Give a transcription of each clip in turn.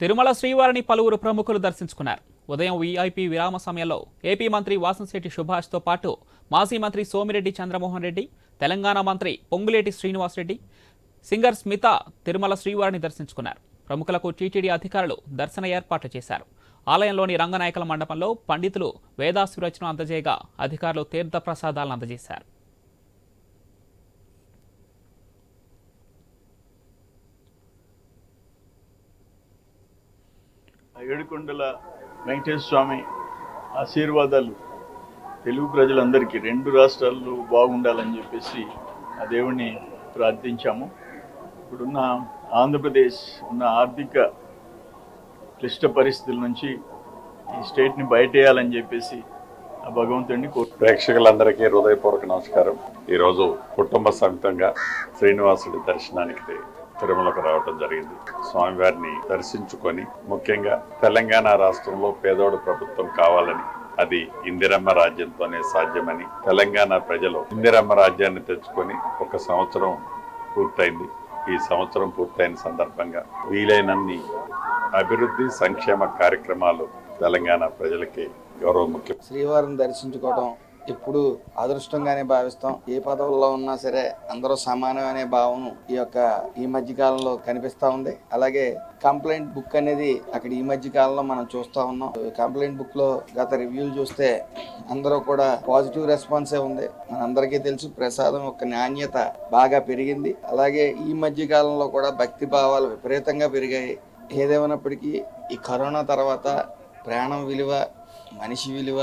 తిరుమల శ్రీవారిని పలువురు ప్రముఖులు దర్శించుకున్నారు. ఉదయం వీఐపీ విరామ సమయంలో ఏపీ మంత్రి వాసంశెట్టి సుభాష్తో పాటు మాజీ మంత్రి సోమిరెడ్డి చంద్రమోహన్ రెడ్డి తెలంగాణ మంత్రి పొంగులేటి శ్రీనివాసరెడ్డి సింగర్ స్మిత తిరుమల శ్రీవారిని దర్శించుకున్నారు. ప్రముఖులకు టీటీడీ అధికారులు దర్శన ఏర్పాట్లు చేశారు. ఆలయంలోని రంగనాయకుల మండపంలో పండితులు వేదాసురచన అందజేయగా అధికారులు తీర్థ ప్రసాదాలను అందజేశారు. ఏడుకొండల వెంకటేశ్వర స్వామి ఆశీర్వాదాలు తెలుగు ప్రజలందరికీ రెండు రాష్ట్రాల్లో బాగుండాలని చెప్పేసి ఆ దేవుణ్ణి ప్రార్థించాము. ఇప్పుడున్న ఆంధ్రప్రదేశ్ ఉన్న ఆర్థిక క్లిష్ట పరిస్థితుల నుంచి ఈ స్టేట్ని బయటేయాలని చెప్పేసి ఆ భగవంతుడిని కోరు ప్రేక్షకులందరికీ హృదయపూర్వక నమస్కారం. ఈరోజు కుటుంబ సమితంగా శ్రీనివాసుడి దర్శనానికి తిరుమలకు రావడం జరిగింది. స్వామివారిని దర్శించుకొని ముఖ్యంగా తెలంగాణ రాష్ట్రంలో పేదోడు ప్రభుత్వం కావాలని అది ఇందిరమ్మ రాజ్యంతోనే సాధ్యమని తెలంగాణ ప్రజలు ఇందిరమ్మ రాజ్యాన్ని తెచ్చుకొని ఒక సంవత్సరం పూర్తయింది. ఈ సంవత్సరం పూర్తయిన సందర్భంగా వీలైనన్ని అభివృద్ధి సంక్షేమ కార్యక్రమాలు తెలంగాణ ప్రజలకి గౌరవ ముఖ్యం శ్రీవారిని దర్శించుకోవడం ఎప్పుడు అదృష్టంగానే భావిస్తాం. ఏ పదవుల్లో ఉన్నా సరే అందరూ సమానం అనే భావం ఈ యొక్క ఈ మధ్య కాలంలో కనిపిస్తూ ఉంది. అలాగే కంప్లైంట్ బుక్ అనేది అక్కడ ఈ మధ్య కాలంలో మనం చూస్తూ ఉన్నాం. కంప్లైంట్ బుక్లో గత రివ్యూలు చూస్తే అందరూ కూడా పాజిటివ్ రెస్పాన్సే ఉంది. మనందరికీ తెలుసు ప్రసాదం యొక్క నాణ్యత బాగా పెరిగింది. అలాగే ఈ మధ్య కాలంలో కూడా భక్తి భావాలు విపరీతంగా పెరిగాయి. ఏదేమైనప్పటికీ ఈ కరోనా తర్వాత ప్రాణం విలువ మనిషి విలువ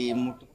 ఈ ముట్టు